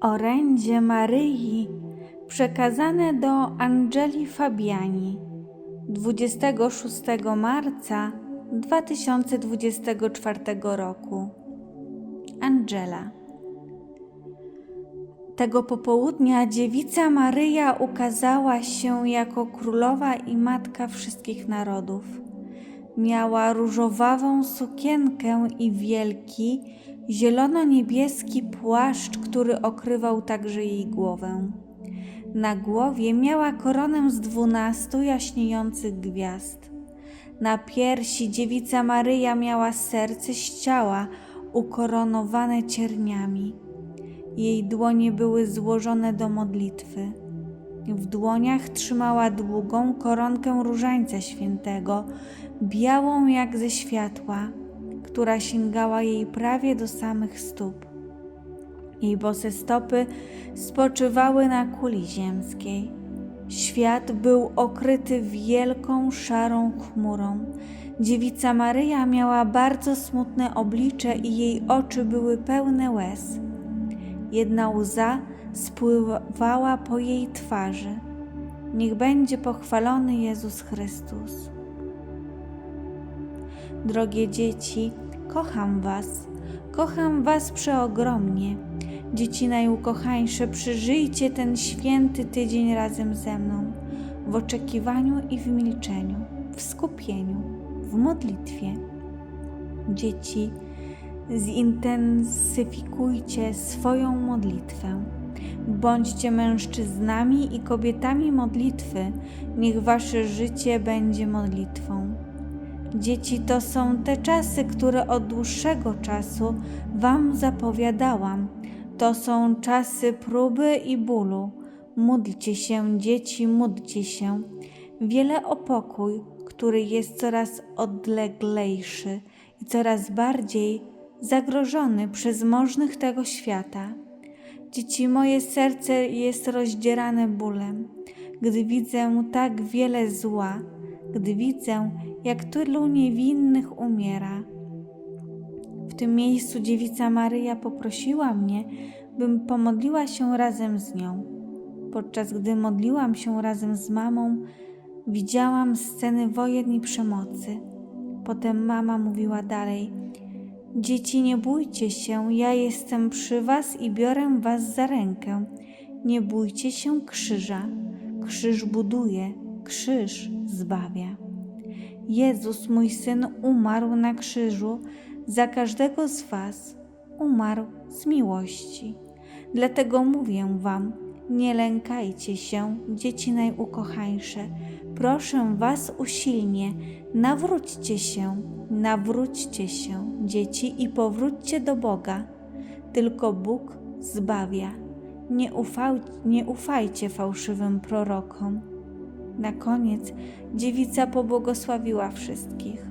Orędzie Maryi przekazane do Angeli Fabiani 26 marca 2024 roku. Angela. Tego popołudnia dziewica Maryja ukazała się jako królowa i matka wszystkich narodów. Miała różowawą sukienkę i wielki, zielono-niebieski płaszcz, który okrywał także jej głowę. Na głowie miała koronę z dwunastu jaśniejących gwiazd. Na piersi dziewica Maryja miała serce z ciała ukoronowane cierniami. Jej dłonie były złożone do modlitwy. W dłoniach trzymała długą koronkę różańca świętego, białą jak ze światła, która sięgała jej prawie do samych stóp. Jej bose stopy spoczywały na kuli ziemskiej. Świat był okryty wielką, szarą chmurą. Dziewica Maryja miała bardzo smutne oblicze i jej oczy były pełne łez. Jedna łza spływała po jej twarzy. Niech będzie pochwalony Jezus Chrystus. Drogie dzieci, kocham Was, kocham Was przeogromnie. Dzieci najukochańsze, przeżyjcie ten święty tydzień razem ze mną, w oczekiwaniu i w milczeniu, w skupieniu, w modlitwie. Dzieci, zintensyfikujcie swoją modlitwę. Bądźcie mężczyznami i kobietami modlitwy, niech wasze życie będzie modlitwą. Dzieci to są te czasy, które od dłuższego czasu Wam zapowiadałam. To są czasy próby i bólu. Módlcie się, dzieci, módlcie się. Wiele o pokój, który jest coraz odleglejszy i coraz bardziej zagrożony przez możnych tego świata. Dzieci, moje serce jest rozdzierane bólem, gdy widzę tak wiele zła, gdy widzę, jak tylu niewinnych umiera. W tym miejscu dziewica Maryja poprosiła mnie, bym pomodliła się razem z nią. Podczas gdy modliłam się razem z mamą, widziałam sceny wojen i przemocy. Potem mama mówiła dalej: Dzieci, nie bójcie się, ja jestem przy was i biorę was za rękę. Nie bójcie się krzyża. Krzyż buduje, krzyż zbawia. Jezus, mój syn, umarł na krzyżu za każdego z was. Umarł z miłości. Dlatego mówię wam, nie lękajcie się, dzieci najukochańsze. Proszę was usilnie, nawróćcie się, nawróćcie się, dzieci, i powróćcie do Boga. Tylko Bóg zbawia. Nie, nie ufajcie fałszywym prorokom. Na koniec dziewica pobłogosławiła wszystkich.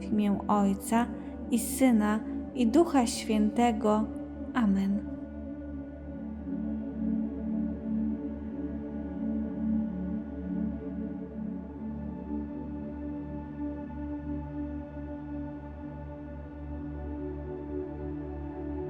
W imię Ojca i Syna i Ducha Świętego. Amen.